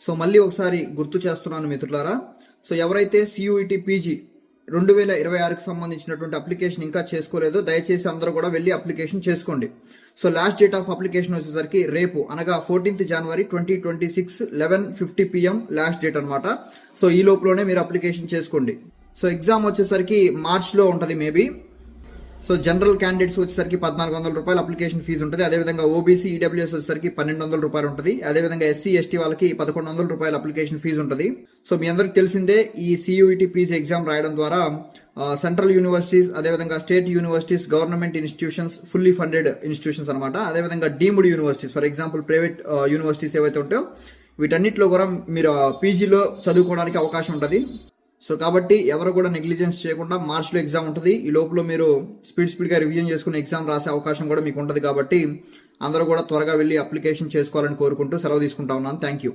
So మళ్ళీ ఒకసారి గుర్తు చేస్తున్నాను మిత్రులారా. సో ఎవరైతే సియూఈటి పీజీ రెండు వేల ఇరవై ఆరుకి సంబంధించినటువంటి అప్లికేషన్ ఇంకా చేసుకోలేదో దయచేసి అందరూ కూడా వెళ్ళి అప్లికేషన్ చేసుకోండి. So last date of application వచ్చేసరికి రేపు అనగా ఫోర్టీన్త్ జనవరి twenty twenty six eleven fifty PM last date అనమాట సో ఈ లోపలనే మీరు అప్లికేషన్ చేసుకోండి. సో ఎగ్జామ్ వచ్చేసరికి మార్చ్లో ఉంటుంది మేబీ. సో జనరల్ క్యాండిడేట్స్ వచ్చేసరికి పద్నాలుగు వందల రూపాయలు అప్లికేషన్ ఫీజు ఉంటుంది. అదేవిధంగా ఓబీసీ ఈడబ్ల్యూఎస్ వచ్చేసరికి పన్నెండు వందల రూపాయలు ఉంటుంది. అదేవిధంగా ఎస్సీ ఎస్టీ వాళ్ళకి పదకొండు వందల రూపాయల అప్లికేషన్ ఫీజు ఉంటుంది. సో మీ అందరికి తెలిసిందే ఈ సియూఈటీ పీజీ ఎగ్జామ్ రాయడం ద్వారా సెంట్రల్ యూనివర్సిటీస్ అదేవిధంగా state universities government institutions fully funded institutions అనమాట అదేవిధంగా deemed universities for example private universities ఏవైతే ఉంటాయో వీటన్నిటిలో కూడా మీరు పీజీలో చదువుకోవడానికి అవకాశం ఉంటుంది. సో కాబట్టి ఎవరు కూడా నెగ్లిజెన్స్ చేయకుండా మార్చ్లో ఎగ్జామ్ ఉంటుంది. ఈ లోపల మీరు స్పీడ్ స్పీడ్గా రివిజన్ చేసుకుని ఎగ్జామ్ రాసే అవకాశం కూడా మీకు ఉంటుంది కాబట్టి అందరూ కూడా త్వరగా వెళ్ళి అప్లికేషన్ చేసుకోవాలని కోరుకుంటూ సెలవు తీసుకుంటా ఉన్నాను. Thank you